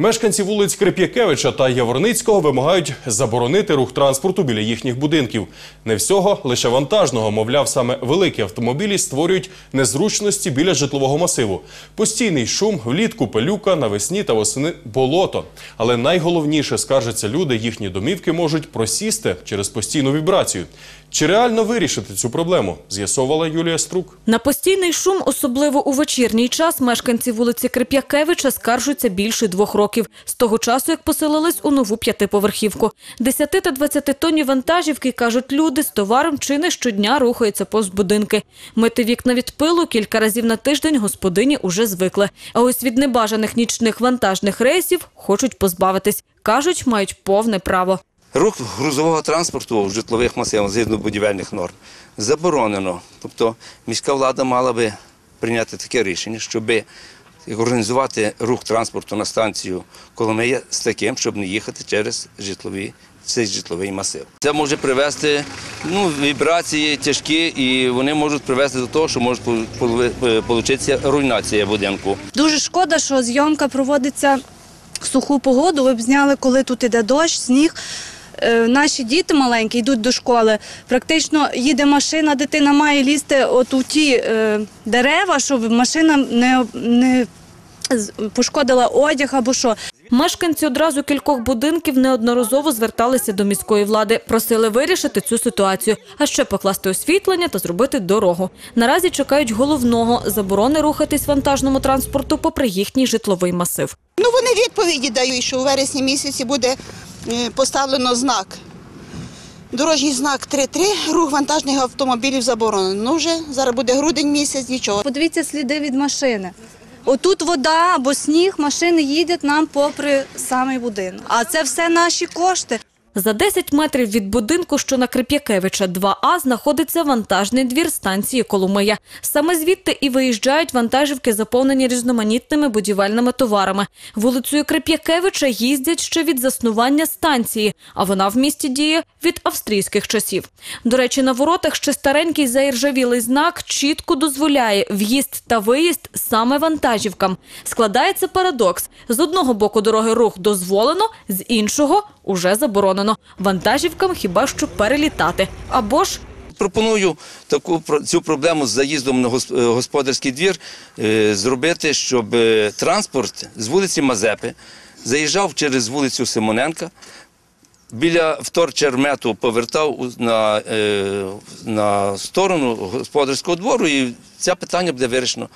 Мешканці вулиць Крип'якевича та Яворницького вимагають заборонити рух транспорту біля їхніх будинків. Не всього, лише вантажного. Мовляв, саме великі автомобілі створюють незручності біля житлового масиву. Постійний шум, влітку пилюка, навесні та восени болото. Але найголовніше, скаржаться люди, їхні домівки можуть просісти через постійну вібрацію. Чи реально вирішити цю проблему? З'ясовувала Юлія Струк. На постійний шум, особливо у вечірній час, мешканці вулиці Крип'якевича скаржуться більше двох років. З того часу, як поселились у нову п'ятиповерхівку. Десяти та двадцятитонні вантажівки, кажуть люди, з товаром чи не щодня рухаються повз будинки. Мити вікна від пилу кілька разів на тиждень господині уже звикли. А ось від небажаних нічних вантажних рейсів хочуть позбавитись. Кажуть, мають повне право. Рух грузового транспорту в житлових масивах згідно будівельних норм заборонено. Тобто міська влада мала би прийняти таке рішення, щоб організувати рух транспорту на станцію Коломия з таким, щоб не їхати через житлові, цей житловий масив. Це може привести ну, вібрації тяжкі, і вони можуть привести до того, що може отриматися руйнація будинку. Дуже шкода, що зйомка проводиться в суху погоду. Ви б зняли, коли тут іде дощ, сніг. Е, Наші діти маленькі йдуть до школи. Практично їде машина, дитина має лізти от у ті е, дерева, щоб машина не, не пошкодила одяг або що. Мешканці одразу кількох будинків неодноразово зверталися до міської влади, просили вирішити цю ситуацію, а ще покласти освітлення та зробити дорогу. Наразі чекають головного заборони рухатись вантажному транспорту попри їхній житловий масив. Ну, вони відповіді дають, що у вересні місяці буде поставлено знак. Дорожній знак 3-3, рух вантажних автомобілів заборонено. Ну вже зараз буде грудень місяць, нічого. Подивіться сліди від машини. Отут вода або сніг, машини їдять нам попри самий будинок. А це все наші кошти. За 10 метрів від будинку, що на Крип'якевича 2А, знаходиться вантажний двір станції Коломия. Саме звідти і виїжджають вантажівки, заповнені різноманітними будівельними товарами. Вулицею Крип'якевича їздять ще від заснування станції, а вона в місті діє від австрійських часів. До речі, на воротах ще старенький заіржавілий знак чітко дозволяє в'їзд та виїзд саме вантажівкам. Складається парадокс. З одного боку дороги рух дозволено, з іншого – уже заборонено. Вантажівкам хіба що перелітати. Або ж Пропоную таку цю проблему з заїздом на е, господарський двір е, зробити, щоб е, транспорт з вулиці Мазепи заїжджав через вулицю Симоненка. Біля вторчермету повертав на, на сторону господарського двору, і це питання буде вирішено.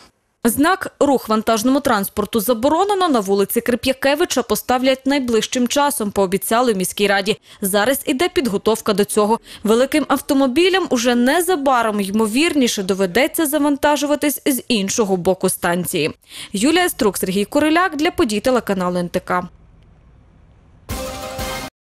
Знак «Рух вантажному транспорту заборонено» на вулиці Крип'якевича поставлять найближчим часом, пообіцяли в міській раді. Зараз іде підготовка до цього. Великим автомобілям уже незабаром, ймовірніше, доведеться завантажуватись з іншого боку станції. Юлія Струк, Сергій Куриляк для подій телеканалу НТК.